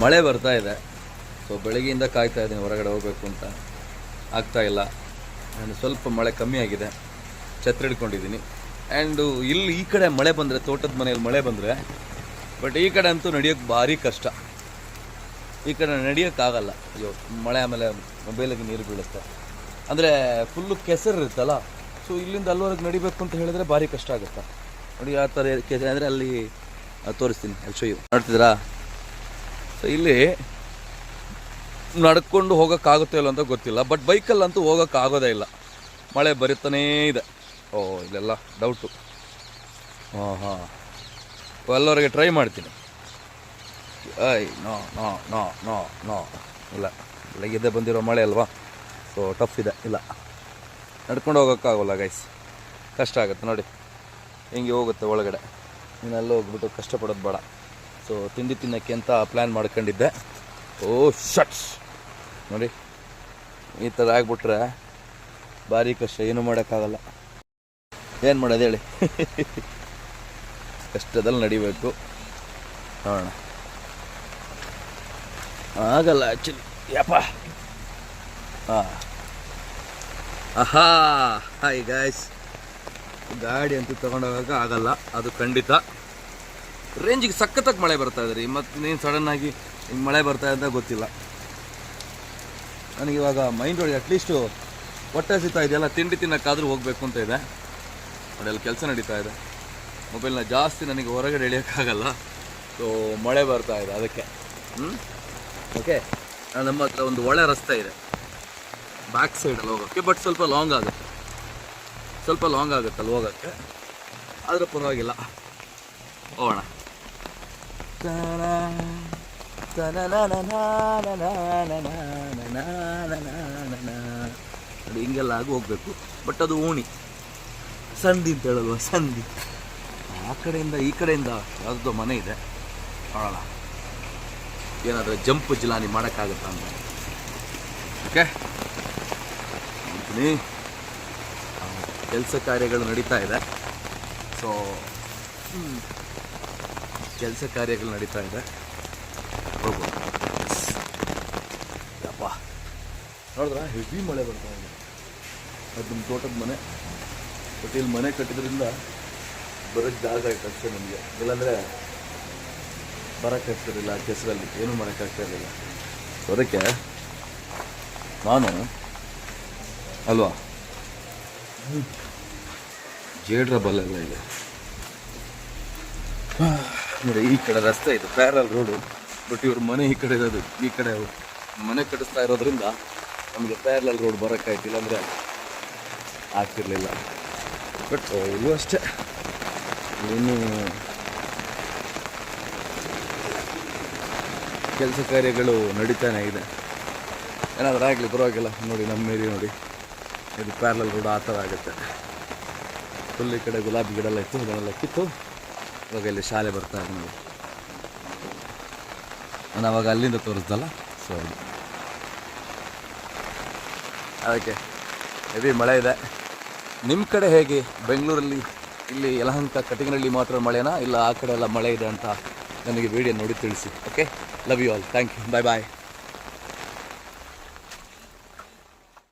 ಮಳೆ ಬರ್ತಾ ಇದೆ. ಸೊ ಬೆಳಗ್ಗೆಯಿಂದ ಕಾಯ್ತಾ ಇದ್ದೀನಿ ಹೊರಗಡೆ ಹೋಗಬೇಕು ಅಂತ. ಆಗ್ತಾ ಇಲ್ಲ. ಆ್ಯಂಡ್ ಸ್ವಲ್ಪ ಮಳೆ ಕಮ್ಮಿ ಆಗಿದೆ. ಛತ್ರಿ ಹಿಡ್ಕೊಂಡಿದ್ದೀನಿ ಆ್ಯಂಡು ಇಲ್ಲಿ ಈ ಕಡೆ ಮಳೆ ಬಂದರೆ, ತೋಟದ ಮನೆಯಲ್ಲಿ ಮಳೆ ಬಂದರೆ ಬಟ್ ಈ ಕಡೆ ಅಂತೂ ನಡೆಯೋಕ್ಕೆ ಭಾರಿ ಕಷ್ಟ. ಈ ಕಡೆ ನಡೆಯೋಕ್ಕಾಗಲ್ಲ ಅಯ್ಯೋ, ಮಳೆ ಆಮೇಲೆ ಮೊಬೈಲಿಗೆ ನೀರು ಬೀಳುತ್ತೆ. ಅಂದರೆ ಫುಲ್ಲು ಕೆಸರು ಇರುತ್ತಲ್ಲ? ಸೊ ಇಲ್ಲಿಂದ ಅಲ್ಲಿವರೆಗೆ ನಡಿಬೇಕು ಅಂತ ಹೇಳಿದ್ರೆ ಭಾರಿ ಕಷ್ಟ ಆಗುತ್ತೆ. ನೋಡಿ, ಆ ಥರ ಕೆಸರು ಅಂದರೆ ಅಲ್ಲಿ ತೋರಿಸ್ತೀನಿ ಅಲ್ಲಿ ಶೋ ನೋಡ್ತಿದ್ರಾ ಸೊ ಇಲ್ಲಿ ನಡ್ಕೊಂಡು ಹೋಗೋಕ್ಕಾಗುತ್ತೋ ಇಲ್ಲ ಅಂತ ಗೊತ್ತಿಲ್ಲ ಬಟ್ ಬೈಕಲ್ಲಂತೂ ಹೋಗೋಕ್ಕಾಗೋದೇ ಇಲ್ಲ. ಮಳೆ ಬರುತ್ತಾನೇ ಇದೆ. ಓ ಇಲ್ಲೆಲ್ಲ ಡೌಟು ಹಾಂ ಹಾಂ. ಎಲ್ಲರಿಗೆ ಟ್ರೈ ಮಾಡ್ತೀನಿ. I know no no no no. ಇಲ್ಲ, ಬೆಳಗ್ಗೆದ್ದೆ ಬಂದಿರೋ ಮಳೆ ಅಲ್ವಾ? ಸೊ ಟಫ್ ಇದೆ. ಇಲ್ಲ. ನಡ್ಕೊಂಡು ಹೋಗೋಕ್ಕಾಗೋಲ್ಲ ಗೈಸ್ ಕಷ್ಟ ಆಗುತ್ತೆ. ನೋಡಿ, ಹಿಂಗೆ ಹೋಗುತ್ತೆ ಒಳಗಡೆ. ಇನ್ನೆಲ್ಲ ಹೋಗ್ಬಿಟ್ಟು ಕಷ್ಟಪಡೋದು ಬೇಡ. ಸೊ ತಿಂಡಿ ತಿನ್ನೋಕ್ಕೆ ಅಂತ ಪ್ಲ್ಯಾನ್ ಮಾಡ್ಕೊಂಡಿದ್ದೆ. ಓ ಶಟ್ಸ್ ನೋಡಿ, ಈ ಥರ ಆಗ್ಬಿಟ್ರೆ ಭಾರಿ ಕಷ್ಟ, ಏನು ಮಾಡೋಕ್ಕಾಗಲ್ಲ. ಏನು ಮಾಡೋದು ಹೇಳಿ? ಕಷ್ಟದಲ್ಲಿ ನಡಿಬೇಕು. ನೋಡೋಣ. ಆಗಲ್ಲ ಆ್ಯಕ್ಚುಲಿ ಯಪ್ಪ. ಹಾಂ. ಆಹಾ. ಹಾಯ್ ಗಾಯ್ಸ್ ಗಾಡಿ ಅಂತೂ ತೊಗೊಂಡೋಗೋಕೆ ಆಗಲ್ಲ. ಅದು ಖಂಡಿತ. ರೇಂಜಿಗೆ ಸಖತ್ತಾಗಿ ಮಳೆ ಬರ್ತಾ ಇದೆ ರೀ. ಮತ್ತು ನೀನು ಸಡನ್ನಾಗಿ ಹಿಂಗೆ ಮಳೆ ಬರ್ತಾ ಅಂತ ಗೊತ್ತಿಲ್ಲ. ನನಗಿವಾಗ ಮೈಂಡ್ ಒಳಗೆ ಅಟ್ಲೀಸ್ಟು ಹೊಟ್ಟೆ ಸಿಗ್ತಾ ಇದೆಯಲ್ಲ, ತಿಂಡಿ ತಿನ್ನೋಕ್ಕಾದರೂ ಹೋಗಬೇಕು ಅಂತ ಇದೆ. ಅದೆಲ್ಲ ಕೆಲಸ ನಡೀತಾ ಇದೆ. ಮೊಬೈಲ್ನ ಜಾಸ್ತಿ ನನಗೆ ಹೊರಗಡೆ ಎಳೆಯೋಕ್ಕಾಗಲ್ಲ. ಸೊ ಮಳೆ ಬರ್ತಾ ಇದೆ ಅದಕ್ಕೆ. ಹ್ಞೂ ಓಕೆ ನಮ್ಮ ಹತ್ರ ಒಂದು ಒಳ್ಳೆ ರಸ್ತೆ ಇದೆ. ಬ್ಯಾಕ್ ಸೈಡಲ್ಲಿ ಹೋಗೋಕ್ಕೆ ಬಟ್ ಸ್ವಲ್ಪ ಲಾಂಗ್ ಆಗುತ್ತೆ. ಸ್ವಲ್ಪ ಲಾಂಗ್ ಆಗುತ್ತೆ ಅಲ್ಲಿ ಹೋಗೋಕ್ಕೆ. ಆದರೂ ಪರವಾಗಿಲ್ಲ. ಹೋಗೋಣ. ನೋಡಿ ಹಿಂಗೆಲ್ಲ ಆಗಿ ಹೋಗ್ಬೇಕು. ಬಟ್ ಅದು ಓಣಿ. ಸಂಧಿ ಅಂತ ಹೇಳಲ್ವ? ಸಂಧಿ. ಆ ಕಡೆಯಿಂದ ಈ ಕಡೆಯಿಂದ ಯಾವುದೋ ಮನೆ ಇದೆ. ನೋಡೋಣ. ಏನಾದರೂ ಜಂಪ್ ಜಿಲಾನಿ ಮಾಡೋಕ್ಕಾಗತ್ತಾ ಅಂತ. ಓಕೆ ಕೆಲಸ ಕಾರ್ಯಗಳು ನಡೀತಾ ಇದೆ. ಸೊ ಕೆಲಸ ಕಾರ್ಯಗಳು ನಡೀತಾ ಇದೆ. ಹೋಗ್ಬೋದು. ಅಪ್ಪ ನೋಡಿದ್ರ? ಹೆವಿ ಮಳೆ ಬರ್ತಾ ಇದೆ. ಅದು ನಮ್ಮ ತೋಟದ ಮನೆ. ಬಟ್ ಇಲ್ಲಿ ಮನೆ ಕಟ್ಟಿದ್ರಿಂದ ಬರೋಕ್ಕೆ ಜಾಗ ಆಯ್ತು ಅಷ್ಟೇ ನಮಗೆ. ಇಲ್ಲಾಂದರೆ ಬರೋಕ್ಕಾಗ್ತಿರಲಿಲ್ಲ ಕೆಸರಲ್ಲಿ. ಏನೂ ಮಾಡೋಕ್ಕಾಗ್ತಾ ಇರಲಿಲ್ಲ. ಅದಕ್ಕೆ ನಾನು, ಅಲ್ವಾ? ಜೇಡ್ರ ಬಲ್ಲೆಲ್ಲ ಇದೆ. ನೋಡಿ ಈ ಕಡೆ ರಸ್ತೆ ಇದೆ ಪ್ಯಾರಲ್ ರೋಡು ಬಟ್ ಇವ್ರ ಮನೆ ಈ ಕಡೆ ಇರೋದು, ಈ ಕಡೆ ಮನೆ ಕಟ್ಟಿಸ್ತಾ ಇರೋದ್ರಿಂದ ನಮಗೆ ಪ್ಯಾರಲಲ್ ರೋಡ್ ಬರೋಕ್ಕಾಯ್ತಿಲ್ಲ ಅಂದರೆ ಆಗ್ತಿರ್ಲಿಲ್ಲ. ಬಟ್ ಇಲ್ಲೂ ಅಷ್ಟೇ. ಇನ್ನು ಕೆಲಸ ಕಾರ್ಯಗಳು ನಡೀತಾನೆ ಇದೆ. ಏನಾದರೂ ಆಗಲಿ, ಪರವಾಗಿಲ್ಲ. ನೋಡಿ, ನಮ್ಮ ಏರಿಯಾ ನೋಡಿ. ಇದು ಪ್ಯಾರಲಲ್ ರೋಡ್ ಆ ಥರ ಆಗುತ್ತೆ. ಫುಲ್ ಈ ಕಡೆ ಗುಲಾಬಿ ಗಿಡ ಎಲ್ಲ ಇತ್ತು, ಅದನ್ನೆಲ್ಲ ಕಿತ್ತು. ಇವಾಗ ಇಲ್ಲಿ ಶಾಲೆ ಬರ್ತಾ ಇದೆ ನೋಡಿ. ನಾನು ಅವಾಗ ಅಲ್ಲಿಂದ ತೋರಿಸ್ದಲ್ಲ? ಸೊ ಅದು ಅದಕ್ಕೆ ಹೆವಿ ಮಳೆ ಇದೆ. ನಿಮ್ಮ ಕಡೆ ಹೇಗೆ? ಬೆಂಗಳೂರಲ್ಲಿ ಇಲ್ಲಿ ಯಲಹಂಕ ಕಟಿಂಗ್ನಳ್ಳಿ ಮಾತ್ರ ಮಳೆನಾ? ಇಲ್ಲ ಆ ಕಡೆ ಎಲ್ಲ ಮಳೆ ಇದೆ ಅಂತ ನನಗೆ ವಿಡಿಯೋ ನೋಡಿ ತಿಳಿಸಿ okay love you all thank you bye bye